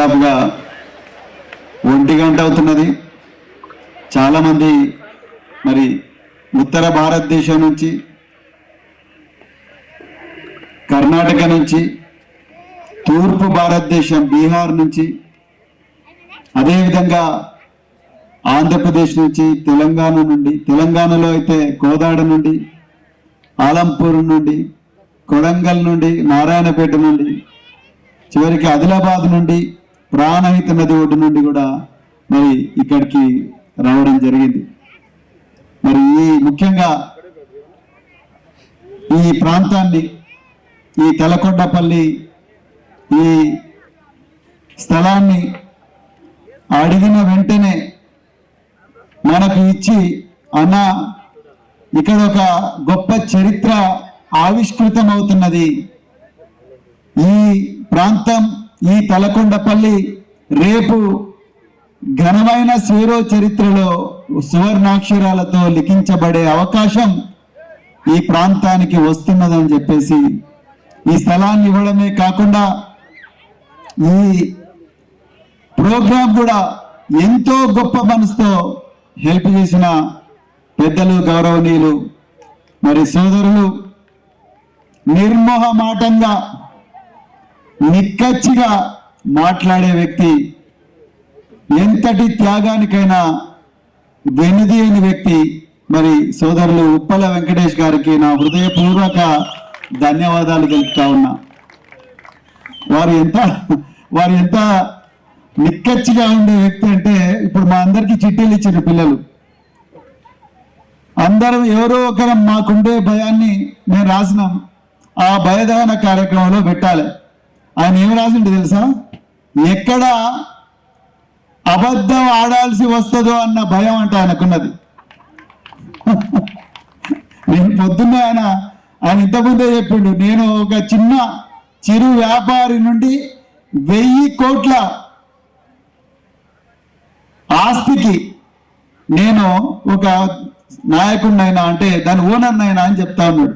దాదాపుగా ఒంటి గంట అవుతున్నది. చాలామంది మరి ఉత్తర భారతదేశం నుంచి కర్ణాటక నుంచి తూర్పు భారతదేశం బీహార్ నుంచి అదేవిధంగా ఆంధ్రప్రదేశ్ నుంచి తెలంగాణ నుండి తెలంగాణలో అయితే కోదాడ నుండి ఆలంపూర్ నుండి కొడంగల్ నుండి నారాయణపేట నుండి చివరికి ఆదిలాబాద్ నుండి ప్రాణహిత నది ఒడ్డు నుండి కూడా మరి ఇక్కడికి రావడం జరిగింది. మరి ఈ ముఖ్యంగా ఈ ప్రాంతాన్ని ఈ తలకొండపల్లి ఈ స్థలాన్ని అడిగిన వెంటనే మనకు ఇచ్చి అన్న ఇక్కడ ఒక గొప్ప చరిత్ర ఆవిష్కృతమవుతున్నది. ఈ ప్రాంతం ఈ తలకొండపల్లి రేపు ఘనమైన స్వేరో చరిత్రలో సువర్ణాక్షరాలతో లిఖించబడే అవకాశం ఈ ప్రాంతానికి వస్తున్నదని చెప్పేసి ఈ స్థలాన్ని ఇవ్వడమే కాకుండా ఈ ప్రోగ్రాం కూడా ఎంతో గొప్ప మనసుతో హెల్ప్ చేసిన పెద్దలు గౌరవనీయులు మరి సోదరులు నిర్మోహమాటంగా నిక్కచ్చిగా మాట్లాడే వ్యక్తి ఎంతటి త్యాగానికైనా వెనుదీయని వ్యక్తి. మరి సోదరులు ఉప్పల వెంకటేష్ గారికి నా హృదయపూర్వక ధన్యవాదాలు తెలుపుతా ఉన్నా. వారు ఎంత వారు ఎంత నిక్కచ్చిగా ఉండే వ్యక్తి అంటే ఇప్పుడు మా అందరికి చిట్టీలు ఇచ్చిన పిల్లలు. అందరం ఎవరో ఒకరం మాకుండే భయాన్ని మేము రాసినాం. ఆ భయదహన కార్యక్రమంలో పెట్టాలి. ఆయన ఏం రాసిండు తెలుసా? ఎక్కడ అబద్ధం ఆడాల్సి వస్తుందో అన్న భయం అంట ఆయనకున్నది. నేను పొద్దున్న ఆయన ఆయన ఇంతకుముందే చెప్పిండు నేను ఒక చిన్న చిరు వ్యాపారి నుండి వెయ్యి కోట్ల ఆస్తికి నేను ఒక నాయకుడినైనా అంటే దాని ఓనర్నైనా అని చెప్తా ఉన్నాడు.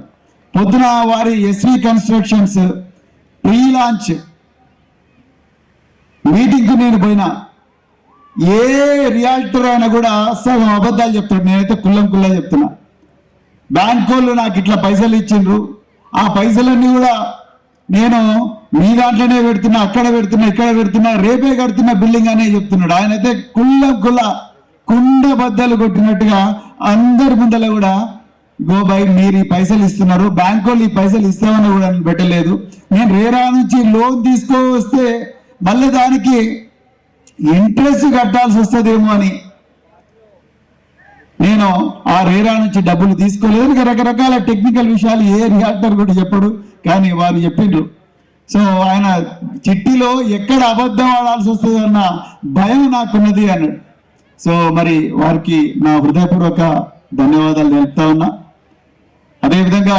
పొద్దున వారి ఎస్వి కన్స్ట్రక్షన్స్ రీలాంచ్ మీటింగ్కు మీటింగ్కి నేను పోయినా ఏ రియాక్టర్ అయినా కూడా సగం అబద్ధాలు చెప్తాడు. నేనైతే కుల్లం కుల్లా చెప్తున్నా. బ్యాంక్ వాళ్ళు నాకు ఇట్లా పైసలు ఇచ్చిండ్రు. ఆ పైసలన్నీ కూడా నేను మీ దాంట్లోనే పెడుతున్నా అక్కడ పెడుతున్నా ఇక్కడ పెడుతున్నా రేపే కడుతున్న బిల్డింగ్ అనే చెప్తున్నాడు. ఆయన అయితే కుల్ల కుల్ల కుండ బద్దలు కొట్టినట్టుగా అందరి ముందల కూడా గో బై మీరు ఈ పైసలు ఇస్తున్నారు. బ్యాంకు వాళ్ళు ఈ పైసలు ఇస్తామని కూడా పెట్టలేదు. నేను రేరా నుంచి లోన్ తీసుకో వస్తే మళ్ళీ దానికి ఇంట్రెస్ట్ కట్టాల్సి వస్తుందేమో అని నేను ఆ రేరా నుంచి డబ్బులు తీసుకోలేదు. రకరకాల టెక్నికల్ విషయాలు ఏ రియాక్టర్ కూడా చెప్పడు. కానీ వారు చెప్పిండ్రు. సో ఆయన చిట్టిలో ఎక్కడ అబద్ధం ఆడాల్సి వస్తుంది అన్న భయం నాకున్నది అన్నాడు. సో మరి వారికి నా హృదయపూర్వక ధన్యవాదాలు తెలుపుతా ఉన్నా. అదేవిధంగా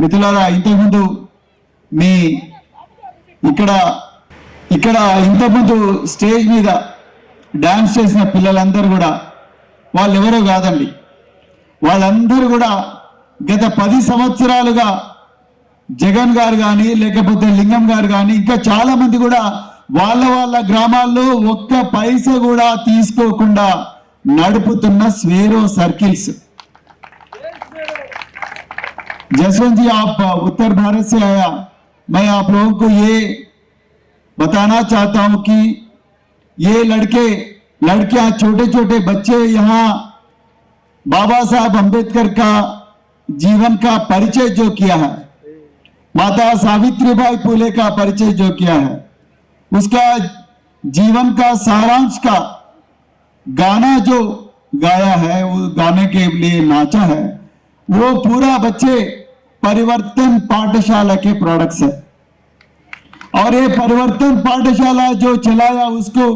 మిథులారా ఇంతకుముందు మీ ఇక్కడ ఇక్కడ ఇంతకుముందు స్టేజ్ మీద డాన్స్ చేసిన పిల్లలందరూ కూడా వాళ్ళు ఎవరో కాదండి. వాళ్ళందరూ కూడా గత పది సంవత్సరాలుగా జగన్ గారు కానీ లేకపోతే లింగం గారు కానీ ఇంకా చాలామంది కూడా వాళ్ళ వాళ్ళ గ్రామాల్లో ఒక్క పైస కూడా తీసుకోకుండా నడుపుతున్న స్వేరో సర్కిల్స్. जसवंत जी, आप उत्तर भारत से आया। मैं आप लोगों को ये बताना चाहता हूँ कि ये लड़के, लड़कियाँ छोटे छोटे बच्चे यहाँ बाबा साहब अंबेडकर का जीवन का परिचय जो किया है, माता सावित्री सावित्रीबाई फुले का परिचय जो किया है, उसका जीवन का सारांश का गाना जो गाया है, वो गाने के लिए नाचा है, वो पूरा बच्चे परिवर्तन पाठशाला के प्रोडक्ट्स है और ये परिवर्तन पाठशाला जो चलाया उसको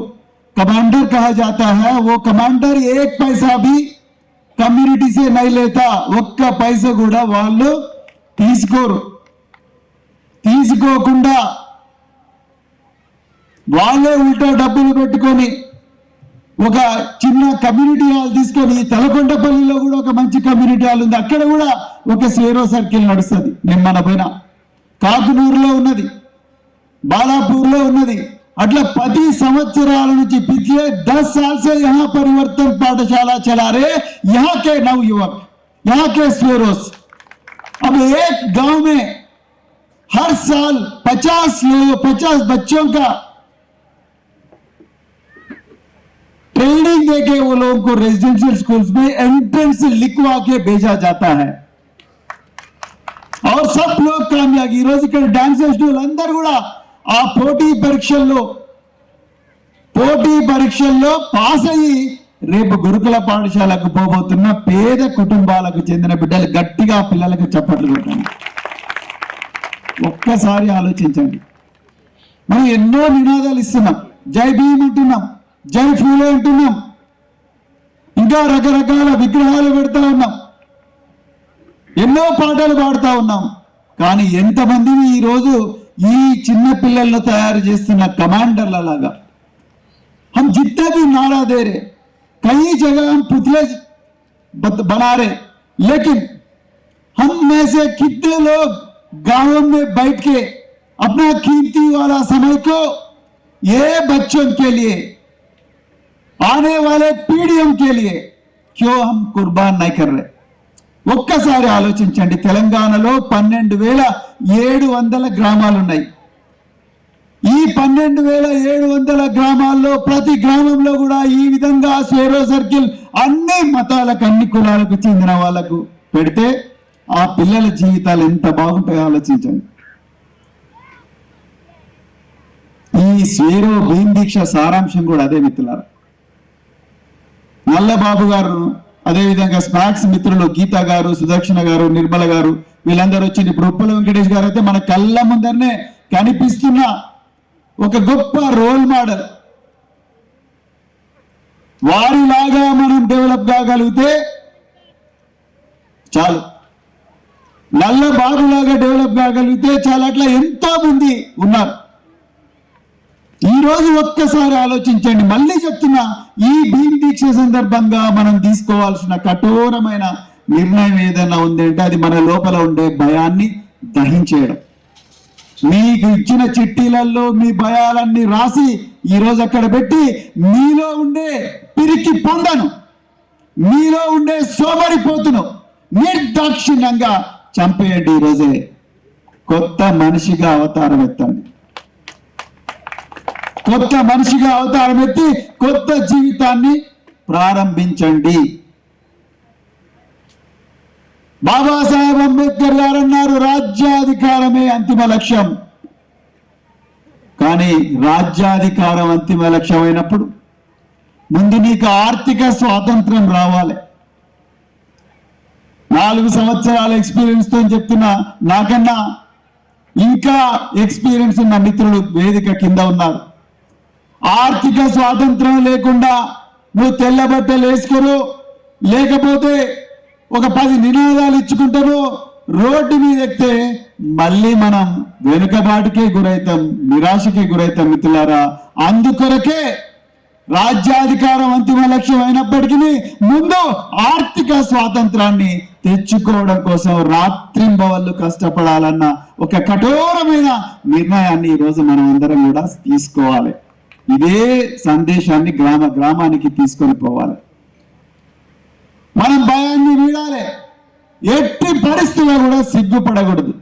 कमांडर कहा जाता है वो कमांडर एक पैसा भी కమ్యూనిటీ సే నై లేతా ఒక్క పైస కూడా వాళ్ళు తీసుకోరు తీసుకోకుండా వాళ్ళే ఉల్టా డబ్బులు పెట్టుకొని ఒక చిన్న కమ్యూనిటీ హాల్ తీసుకొని తలకొండపల్లిలో కూడా ఒక మంచి కమ్యూనిటీ హాల్ ఉంది అక్కడ కూడా ఒక సేరో సర్కిల్ నడుస్తుంది నిమ్మన పైన కాకునూరులో ఉన్నది బాలాపూర్లో ఉన్నది अगला पति संवत्सराल నుంచి पिछले दस साल से यहाँ परिवर्तन पाठशाला चला रहे यहाँ के नवयुवक यहाँ के स्वेरोस अब एक गांव में हर साल पचास लोग पचास बच्चों का ट्रेनिंग देके वो लोगों को रेजिडेंशियल स्कूल्स में एंट्रेंस लिखवा के भेजा जाता है ఈ రోజు ఇక్కడ డాన్స్ చేసిన వాళ్ళందరూ కూడా ఆ పోటీ పరీక్షల్లో పోటీ పరీక్షల్లో పాస్ అయ్యి రేపు గురుకుల పాఠశాలకు పోబోతున్న పేద కుటుంబాలకు చెందిన బిడ్డలు గట్టిగా పిల్లలకు చప్పట్లు కొట్టండి. ఒక్కసారి ఆలోచించండి. మనం ఎన్నో నినాదాలు ఇస్తున్నాం. జై భీమ్ అంటున్నాం. జై ఫూలే అంటున్నాం. ఇంకా రకరకాల విగ్రహాలు పెడతా ఉన్నాం. ఎన్నో పాటలు పాడుతూ ఉన్నాం. కానీ ఎంతమందిని ఈ రోజు ఈ చిన్న పిల్లలను తయారు చేస్తున్న కమాండర్ల లాగా हम जितने भी नारा दे रहे कई जगह हम पुतले बत- बना रहे लेकिन हम में से कितने लोग गांवों में बैठ के अपना कीमती वाला समय को ये बच्चों के लिए आने वाले पीढ़ियों के लिए क्यों हम कुर्बान नहीं कर रहे ఒక్కసారి ఆలోచించండి. తెలంగాణలో పన్నెండు వేల ఏడు వందల గ్రామాలు ఉన్నాయి ఈ పన్నెండు వేల ఏడు వందల గ్రామాల్లో ప్రతి గ్రామంలో కూడా ఈ విధంగా స్వేరో సర్కిల్ అన్ని మతాలకు అన్ని కులాలకు చెందిన వాళ్ళకు పెడితే ఆ పిల్లల జీవితాలు ఎంత బాగుంటాయో ఆలోచించండి. ఈ స్వేరో భీమ్ దీక్ష సారాంశం కూడా అదే మిత్రులారా. నల్లబాబు గారు అదేవిధంగా స్పాక్స్ మిత్రులు గీత గారు సుదక్షిణ గారు నిర్మల గారు వీళ్ళందరూ వచ్చి ఇప్పుడు ఉప్పల వెంకటేష్ గారు అయితే మన కళ్ళ ముందరనే కనిపిస్తున్న ఒక గొప్ప రోల్ మోడల్. వారిలాగా మనం డెవలప్ కాగలిగితే చాలు. నల్ల బాబులాగా డెవలప్ కాగలిగితే చాలా. అట్లా ఎంతో మంది ఉన్నారు. ఈ రోజు ఒక్కసారి ఆలోచించండి. మళ్ళీ చెప్తున్నా ఈ భీమ్ దీక్ష సందర్భంగా మనం తీసుకోవాల్సిన కఠోరమైన నిర్ణయం ఏదైనా ఉందంటే అది మన లోపల ఉండే భయాన్ని దహించేయడం. మీకు ఇచ్చిన చిట్టీలలో మీ భయాలన్నీ రాసి ఈ రోజు అక్కడ పెట్టి మీలో ఉండే పిరికి పొందను మీలో ఉండే సోమరిపోతును నిర్దాక్షిణ్యంగా చంపేయండి ఈ రోజే. కొత్త మనిషిగా అవతారం ఎత్తండి. కొత్త మనిషిగా అవతారం ఎత్తి కొత్త జీవితాన్ని ప్రారంభించండి. బాబాసాహెబ్ అంబేద్కర్ గారు అన్నారు రాజ్యాధికారమే అంతిమ లక్ష్యం. కానీ రాజ్యాధికారం అంతిమ లక్ష్యం అయినప్పుడు ముందు నీకు ఆర్థిక స్వాతంత్రం రావాలి. నాలుగు సంవత్సరాల ఎక్స్పీరియన్స్తో చెప్తున్నా నాకన్నా ఇంకా ఎక్స్పీరియన్స్ ఉన్న మిత్రులు వేదిక కింద ఉన్నారు. ఆర్థిక స్వాతంత్రం లేకుండా నువ్వు తెల్ల బట్టలు వేసుకోరు లేకపోతే ఒక పది నినాదాలు ఇచ్చుకుంటారు రోడ్డు మీద ఎక్కితే మళ్ళీ మనం వెనుకబాటుకే గురవుతాం నిరాశకే గురైతాం మిత్రులారా. అందుకొరకే రాజ్యాధికారం అంతిమ లక్ష్యం అయినప్పటికీ ముందు ఆర్థిక స్వాతంత్రాన్ని తెచ్చుకోవడం కోసం రాత్రింబవళ్ళు కష్టపడాలన్న ఒక కఠోరమైన నిర్ణయాన్ని ఈరోజు రోజు మనం అందరం కూడా తీసుకోవాలి. ఇదే సందేశాన్ని గ్రామ గ్రామానికి తీసుకొని పోవాలి. మనం భయాన్ని వీడాలి. ఎట్టి పరిస్థితుల్లో కూడా సిగ్గుపడకూడదు.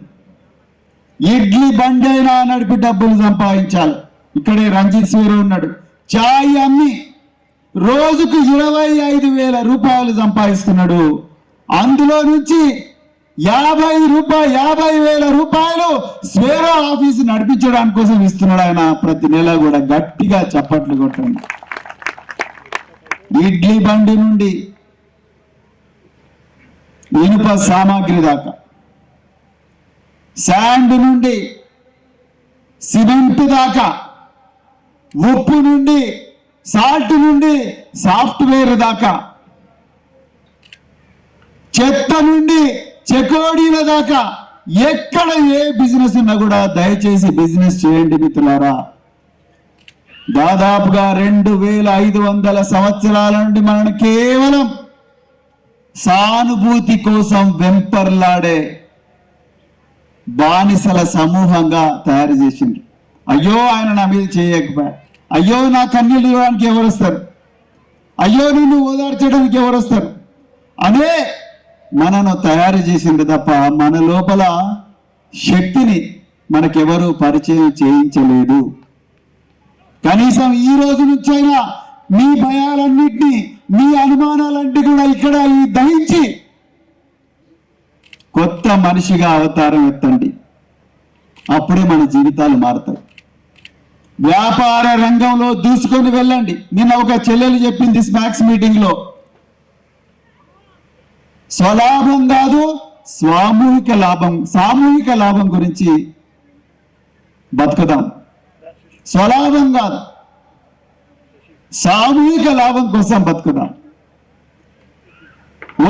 ఇడ్లీ బండి అయినా నడిపి డబ్బులు సంపాదించాలి. ఇక్కడే రంజిత్ సూర్య ఉన్నాడు. చాయ్ అమ్మి రోజుకు ఇరవై ఐదు వేల రూపాయలు సంపాదిస్తున్నాడు. అందులో నుంచి యాభై రూపాయ యాభై వేల రూపాయలు స్వేరో ఆఫీస్ నడిపించడానికి కోసం ఇస్తున్నాడు ఆయన. ప్రతి నెల కూడా గట్టిగా చప్పట్లు కొట్టండి. ఇడ్లీ బండి నుండి ఇనుప సామాగ్రి దాకా. శాండ్ నుండి సిమెంట్ దాకా. ఉప్పు నుండి సాల్ట్ నుండి సాఫ్ట్వేర్ దాకా. చెత్త నుండి చెకోడీల దాకా ఎక్కడ ఏ బిజినెస్ ఉన్నా కూడా దయచేసి బిజినెస్ చేయండి మిత్రులారా. దాదాపుగా రెండు వేల ఐదు వందల సంవత్సరాల నుండి మనం కేవలం సానుభూతి కోసం వెంపర్లాడే బానిసల సమూహంగా తయారు చేసింది అయ్యో ఆయన నా మీద చేయకపోయా. అయ్యో నా కన్నీళ్ళు ఇవ్వడానికి ఎవరు వస్తారు? అయ్యో నిన్ను ఓదార్చడానికి ఎవరు వస్తారు? అనే మనను తయారు చేసింది తప్ప మన లోపల శక్తిని మనకెవరు పరిచయం చేయించలేదు. కనీసం ఈ రోజు నుంచైనా మీ భయాలన్నింటినీ మీ అనుమానాలన్నీ కూడా ఇక్కడ ఈ దహించి కొత్త మనిషిగా అవతారం ఎత్తండి. అప్పుడే మన జీవితాలు మారుతాయి. వ్యాపార రంగంలో దూసుకొని వెళ్ళండి. నిన్న ఒక చెల్లెలు చెప్పింది స్మాక్స్ మీటింగ్లో. స్వలాభం కాదు సామూహిక లాభం సామూహిక లాభం గురించి బతుకుదాం. స్వలాభం కాదు సామూహిక లాభం కోసం బతుకుదాం.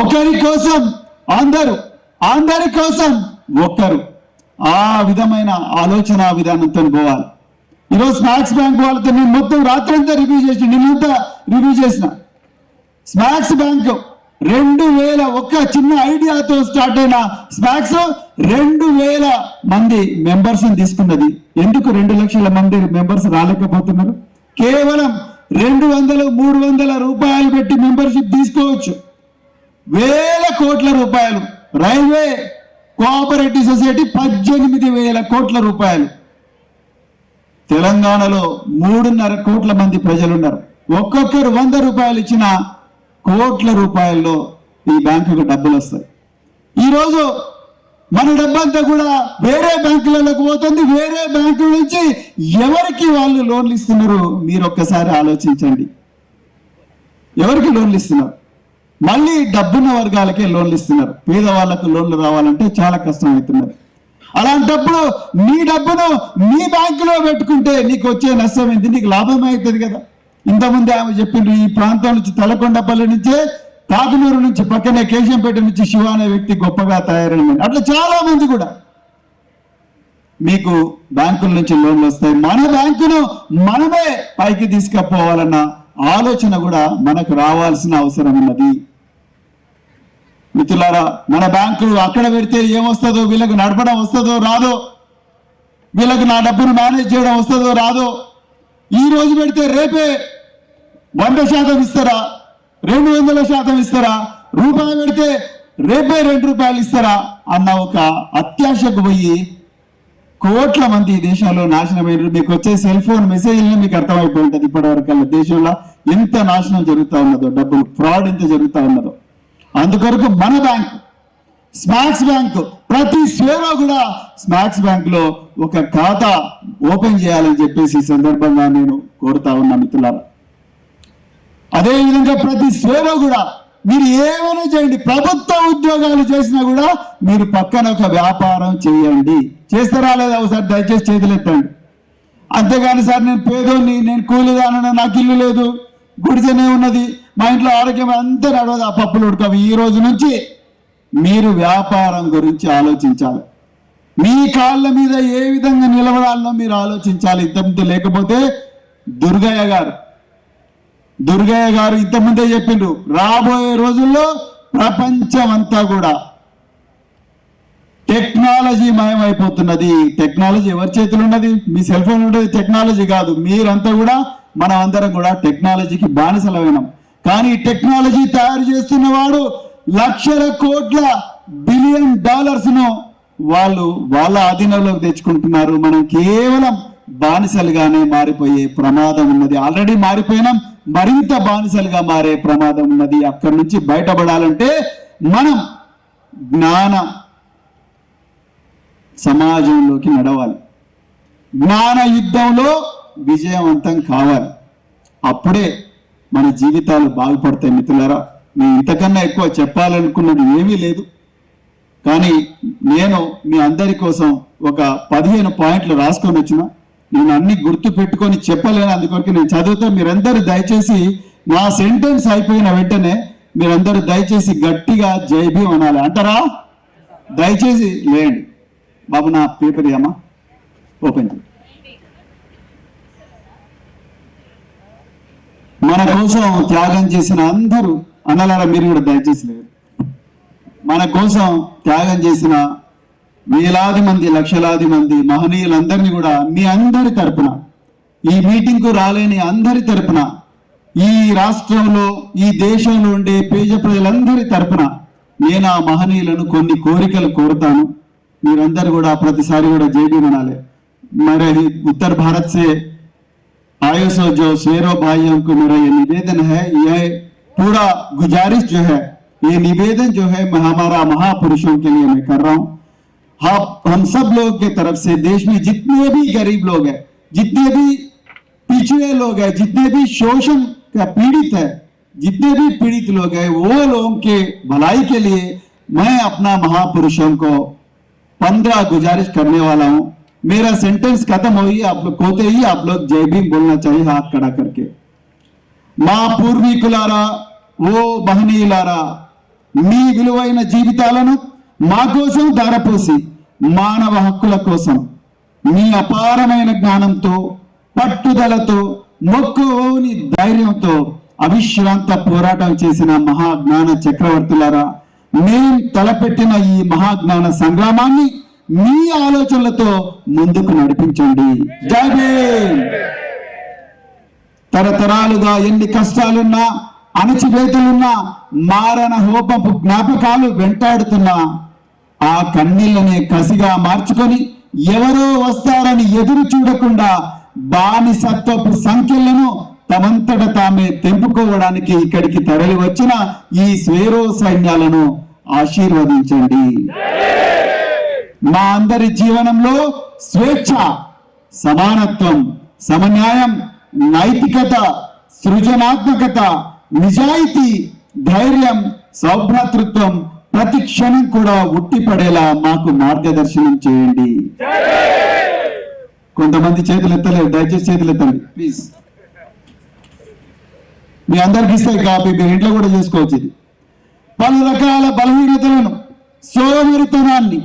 ఒకరి కోసం అందరు అందరి కోసం ఒక్కరు. ఆ విధమైన ఆలోచన విధానంతో పోవాలి. ఈరోజు స్నాక్స్ బ్యాంక్ వాళ్ళతో నేను మొత్తం రాత్రంతా రివ్యూ చేసి నిన్నంతా రివ్యూ చేసిన. స్నాక్స్ బ్యాంకు రెండు వేల ఒక్క చిన్న ఐడియాతో స్టార్ట్ అయిన స్నాక్స్ రెండు వేల మంది మెంబర్స్ తీసుకున్నది. ఎందుకు రెండు లక్షల మంది మెంబర్స్ రాలేకపోతున్నారు? కేవలం రెండు వందలు మూడు వందల రూపాయలు పెట్టి మెంబర్షిప్ తీసుకోవచ్చు. వేల కోట్ల రూపాయలు. రైల్వే కోఆపరేటివ్ సొసైటీ పద్దెనిమిది వేల కోట్ల రూపాయలు. తెలంగాణలో మూడున్నర కోట్ల మంది ప్రజలున్నారు. ఒక్కొక్కరు వంద రూపాయలు ఇచ్చిన కోట్ల రూపాయల్లో ఈ బ్యాంకుకు డబ్బులు వస్తాయి. ఈరోజు మన డబ్బంతా కూడా వేరే బ్యాంకులలోకి పోతుంది. వేరే బ్యాంకుల నుంచి ఎవరికి వాళ్ళు లోన్లు ఇస్తున్నారు? మీరు ఒక్కసారి ఆలోచించండి. ఎవరికి లోన్లు ఇస్తున్నారు? మళ్ళీ డబ్బున్న వర్గాలకే లోన్లు ఇస్తున్నారు. పేదవాళ్ళకు లోన్లు రావాలంటే చాలా కష్టం అవుతున్నది అలాంటప్పుడు నీ డబ్బును నీ బ్యాంకులో పెట్టుకుంటే నీకు వచ్చే నష్టం ఏంటి? నీకు లాభం అవుతుంది కదా. ఇంతకుముందే ఆమె చెప్పిండ్రు ఈ ప్రాంతం నుంచి తలకొండపల్లి నుంచే కాకునూరు నుంచి పక్కనే కేశంపేట నుంచి శివ అనే వ్యక్తి గొప్పగా తయారైంది అట్లా చాలా మంది కూడా. మీకు బ్యాంకుల నుంచి లోన్లు వస్తాయి. మన బ్యాంకును మనమే పైకి తీసుకుపోవాలన్న ఆలోచన కూడా మనకు రావాల్సిన అవసరం ఉన్నది. మిత్రులారా మన బ్యాంకులు అక్కడ పెడితే ఏమొస్తుందో వీళ్ళకు నడపడం వస్తుందో రాదో వీళ్ళకు నా డబ్బును మేనేజ్ చేయడం వస్తుందో రాదో ఈ రోజు పెడితే రేపే వంద శాతం ఇస్తారా? రెండు వందల శాతం ఇస్తారా? రూపాయి పెడితే రేపే రెండు రూపాయలు ఇస్తారా? అన్న ఒక అత్యాశకు పోయి కోట్ల మంది ఈ దేశంలో నాశనమైన మీకు వచ్చే సెల్ ఫోన్ మెసేజ్లు మీకు అర్థమైపోయి ఉంటుంది ఇప్పటివరకు దేశంలో ఎంత నాశనం జరుగుతూ ఉన్నదో డబ్బులు ఫ్రాడ్ ఎంత జరుగుతూ ఉన్నదో. అందుకొరకు మన బ్యాంక్ స్మార్ట్స్ బ్యాంక్ ప్రతి స్వేరో కూడా స్మాక్స్ బ్యాంక్లో ఒక ఖాతా ఓపెన్ చేయాలని చెప్పేసి ఈ సందర్భంగా నేను కోరుతా ఉన్నా మిత్రులారా. అదే విధంగా ప్రతి సేవ కూడా మీరు ఏమైనా చేయండి ప్రభుత్వ ఉద్యోగాలు చేసినా కూడా మీరు పక్కన ఒక వ్యాపారం చేయండి. చేస్తారా లేదా ఒకసారి దయచేసి చేతులెత్తండి అంతేగాని సార్ నేను పేదోని నేను కూలిదానని నాకు ఇల్లు లేదు గుడిసెనే ఉన్నది మా ఇంట్లో ఆరోగ్యం అంతా నడవదు ఆ పప్పులు ఉడకవి. ఈ రోజు నుంచి మీరు వ్యాపారం గురించి ఆలోచించాలి. మీ కాళ్ళ మీద ఏ విధంగా నిలబడాలో మీరు ఆలోచించాలి. ఇంతకుముందు లేకపోతే దుర్గయ్య గారు దుర్గయ్య గారు ఇంతకుముందే చెప్పిండ్రు రాబోయే రోజుల్లో ప్రపంచం అంతా కూడా టెక్నాలజీ మయమైపోతున్నది. టెక్నాలజీ ఎవరి చేతులు ఉన్నది? మీ సెల్ ఫోన్ ఉండేది టెక్నాలజీ కాదు. మీరంతా కూడా మనం అందరం కూడా టెక్నాలజీకి బానిసలమైనాం. కానీ టెక్నాలజీ తయారు చేస్తున్నవాడు లక్షల కోట్ల బిలియన్ డాలర్స్ను వాళ్ళు వాళ్ళ ఆధీనంలోకి తెచ్చుకుంటున్నారు. మనం కేవలం బానిసలుగానే మారిపోయే ప్రమాదం ఉన్నది. ఆల్రెడీ మారిపోయినాం. మరింత బానిసలుగా మారే ప్రమాదం ఉన్నది. అక్కడి నుంచి బయటపడాలంటే మనం జ్ఞాన సమాజంలోకి నడవాలి. జ్ఞాన యుద్ధంలో విజయవంతం కావాలి. అప్పుడే మన జీవితాలు బాగుపడతాయి మిత్రులరా. ఇంతకన్నా ఎక్కువ చెప్పాలనుకున్నది ఏమీ లేదు. కానీ నేను మీ అందరి కోసం ఒక పదిహేను పాయింట్లు రాసుకొని వచ్చిన. నేను అన్ని గుర్తు పెట్టుకొని చెప్పలేను అందుకొరకు నేను చదువుతా. మీరందరూ దయచేసి నా సెంటెన్స్ అయిపోయిన వెంటనే మీరందరూ దయచేసి గట్టిగా జై అనాలి. అంటారా? దయచేసి లేండి బాబు నా పేపర్ ఏమా ఓపెన్ మన కోసం త్యాగం చేసిన అందరూ అన్నలారా మీరు కూడా దయచేసి లేదు మన కోసం త్యాగం చేసిన వేలాది మంది లక్షలాది మంది మహనీయులందరినీ కూడా మీ అందరి తరపున ఈ మీటింగ్ కు రాలేని అందరి తరపున ఈ రాష్ట్రంలో ఈ దేశంలో ఉండే పేద ప్రజలందరి తరపున నేను ఆ మహనీయులను కొన్ని కోరికలు కోరుతాను మీరందరూ కూడా ప్రతిసారి కూడా జేబీ మనాలి మరి ఉత్తర భారత్ సే आयो सो जो शेरों भाइयों को मेरा ये निवेदन है ये पूरा गुजारिश जो है ये निवेदन जो है मैं हमारा महापुरुषों के लिए मैं कर रहा हूँ हम हम सब लोग के तरफ से देश में जितने भी गरीब लोग हैं जितने भी पिछड़े लोग हैं जितने भी शोषण का पीड़ित है जितने भी पीड़ित लोग हैं वो लोगों के भलाई के लिए मैं अपना महापुरुषों को पंद्रह गुजारिश करने वाला हूं मेरा सेंटेंस खत्म हुई आप लोग होते ही आप लोग जय भीम बोलना चाहिए हाथ खड़ा करके మా పూర్వీకులారా ఓ మహనీయులారా మీ విలువైన జీవితాలను మా కోసం ధారపోసి మానవ హక్కుల కోసం మీ అపారమైన జ్ఞానంతో పట్టుదలతో మొక్కుని ధైర్యంతో అవిశ్రాంత పోరాటం చేసిన మహాజ్ఞాన చక్రవర్తులారా మేం తలపెట్టిన ఈ మహాజ్ఞాన సంగ్రామాన్ని మీ ఆలోచనలతో ముందుకు నడిపించండి. జై భీమ్! తరతరాలుగా ఎన్ని కష్టాలున్నా అణచివేతులున్న మారణ హోపపు జ్ఞాపకాలు వెంటాడుతున్నా ఆ కన్నీళ్ళనే కసిగా మార్చుకొని ఎవరో వస్తారని ఎదురు చూడకుండా బానిసత్వపు సంఖ్యలను తమంతట తామే తెంపుకోవడానికి ఇక్కడికి తరలి వచ్చిన ఈ స్వేరో సైన్యాలను ఆశీర్వదించండి. మా అందరి జీవనంలో స్వేచ్ఛ సమానత్వం సమన్యాయం నైతికత సృజనాత్మకత నిజాయితీ ధైర్యం సౌభ్రాతృత్వం ప్రతి క్షణం కూడా ఉట్టిపడేలా మాకు మార్గదర్శనం చేయండి. కొంతమంది చేతులు ఎత్తలేరు దయచేసి చేతులు ఎత్తండి ప్లీజ్ మీ అందరికి ఇస్తే కాపీ మీరు ఇంట్లో కూడా చేసుకోవచ్చు ఇది. పలు రకాల బలహీనతలను సోమరితనాన్ని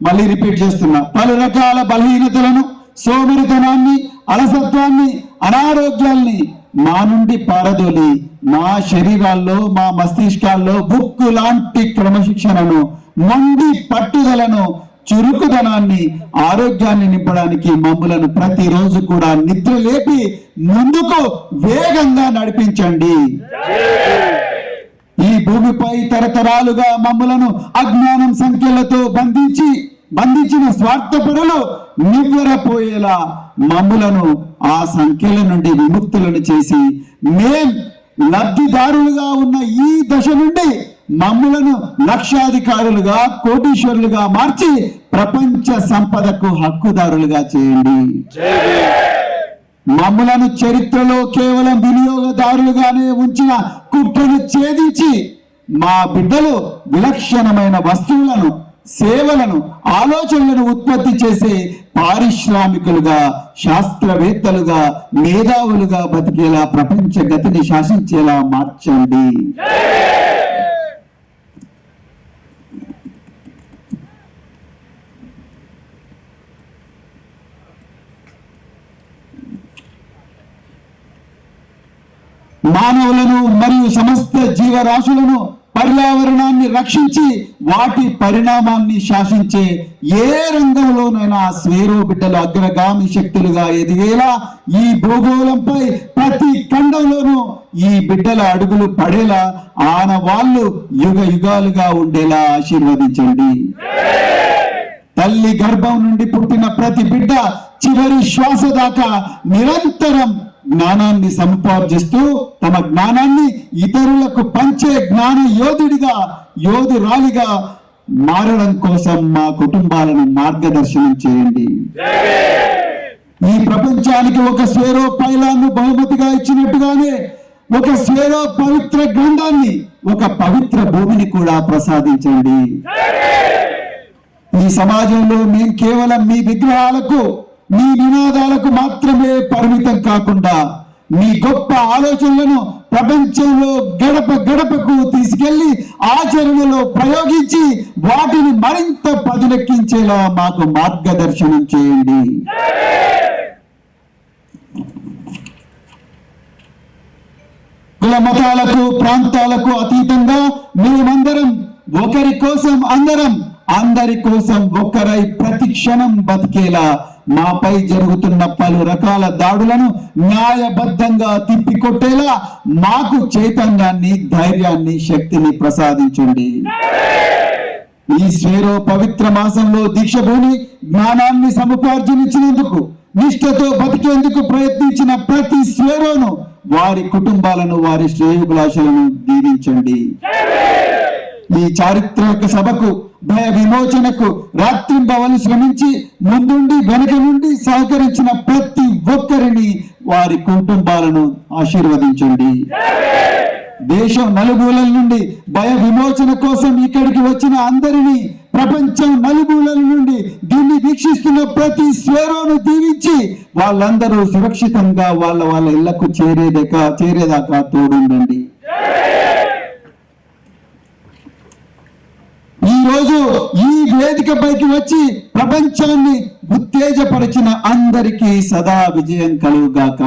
మళ్ళీ రిపీట్ చేస్తున్నా పలు రకాల బలహీనతలను సోమరితనాన్ని అలసత్వాన్ని అనారోగ్యాల్ని మా నుండి పారదోలి మా శరీరాల్లో మా మస్తిష్కాల్లో బుక్కు లాంటి క్రమశిక్షణను మొండి పట్టుదలను చురుకుదనాన్ని ఆరోగ్యాన్ని నింపడానికి మమ్ములను ప్రతిరోజు కూడా నిద్ర లేపి ముందుకు వేగంగా నడిపించండి. ఈ భూమిపై తరతరాలుగా మమ్ములను అజ్ఞానం సంఖ్యలతో బంధించి బంధించిన స్వార్థపరులు నివ్వెరపోయేలా మమ్ములను ఆ సంఖ్యల నుండి విముక్తులను చేసి మేం లబ్ధిదారులుగా ఉన్న ఈ దశ నుండి మమ్ములను లక్షాధికారులుగా కోటీశ్వరులుగా మార్చి ప్రపంచ సంపదకు హక్కుదారులుగా చేయండి. మమ్ములను చరిత్రలో కేవలం వినియోగదారులుగానే ఉంచిన కుట్రను ఛేదించి మా బిడ్డలు విలక్షణమైన వస్తువులను సేవలను ఆలోచనలను ఉత్పత్తి చేసే పారిశ్రామికులుగా శాస్త్రవేత్తలుగా మేధావులుగా బతికేలా ప్రపంచ గతిని శాసించేలా మార్చండి. మానవులను మరియు సమస్త జీవరాశులను పర్యావరణాన్ని రక్షించి వాటి పరిణామాన్ని శాసించే ఏ రంగంలోనైనా స్వేరో బిడ్డలు అగ్రగామి శక్తులుగా ఎదిగేలా ఈ భూగోళంపై ప్రతి ఖండంలోనూ ఈ బిడ్డల అడుగులు పడేలా ఆనవాళ్ళు యుగ యుగాలుగా ఉండేలా ఆశీర్వదించండి. తల్లి గర్భం నుండి పుట్టిన ప్రతి బిడ్డ చివరి శ్వాస దాకా నిరంతరం జ్ఞానాన్ని సంపార్జిస్తూ తమ జ్ఞానాన్ని ఇతరులకు పంచే జ్ఞాన యోధుడిగా యోధురాలిగా మారడం కోసం మా కుటుంబాలను మార్గదర్శనం చేయండి. ఈ ప్రపంచానికి ఒక స్వేరో పైలాన్ని బహుమతిగా ఇచ్చినట్టుగానే ఒక స్వేరో పవిత్ర గ్రంథాన్ని ఒక పవిత్ర భూమిని కూడా ప్రసాదించండి. ఈ సమాజంలో మేము కేవలం మీ విగ్రహాలకు మీ నినాదాలకు మాత్రమే పరిమితం కాకుండా మీ గొప్ప ఆలోచనలను ప్రపంచంలో గడప గడపకు తీసుకెళ్ళి ఆచరణలో ప్రయోగించి వాటిని మరింత పదులెక్కించేలా మాకు మార్గదర్శనం చేయండి. కుల మతాలకు ప్రాంతాలకు అతీతంగా మేమందరం ఒకరి కోసం అందరం అందరి కోసం ఒక్కరై క్షణం బతికేలా మాపై జరుగుతున్న పలు రకాల దాడులను న్యాయబద్ధంగా తిప్పికొట్టేలా మాకు చైతన్యాన్ని ధైర్యాన్ని శక్తిని ప్రసాదించండి. ఈ స్వేరో పవిత్ర మాసంలో దీక్షభూమి జ్ఞానాన్ని సముపార్జనించినందుకు నిష్ఠతో బతికేందుకు ప్రయత్నించిన ప్రతి స్వేరోను వారి కుటుంబాలను వారి శ్రేయోభిలాషలను దీవించండి. ఈ చారిత్రక సభకు భయ విమోచనకు రాత్రింబవలు శ్రమించి ముందుండి వెనుక నుండి సహకరించిన ప్రతి ఒక్కరిని వారి కుటుంబాలను ఆశీర్వదించండి. దేశం నలుమూలల నుండి భయ విమోచన కోసం ఇక్కడికి వచ్చిన అందరినీ ప్రపంచం నలుమూలల నుండి దీన్ని వీక్షిస్తున్న ప్రతి స్వేరోను దీవించి వాళ్ళందరూ సురక్షితంగా వాళ్ళ వాళ్ళ ఇళ్ళకు చేరేదాకా చేరేదాకా తోడుండండి. ఈ రోజు ఈ వచ్చి ప్రపంచాన్ని ఉత్తేజపరిచిన అందరికీ సదా విజయం కలుగుగాక.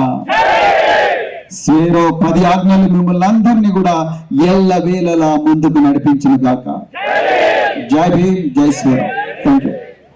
సేరో పది ఆజ్ఞలు మిమ్మల్ని అందరినీ కూడా ఎల్ల వేలలా ముందుకు నడిపించిన గాక జై భీమ్ జై శ్రీరామ్. Thank you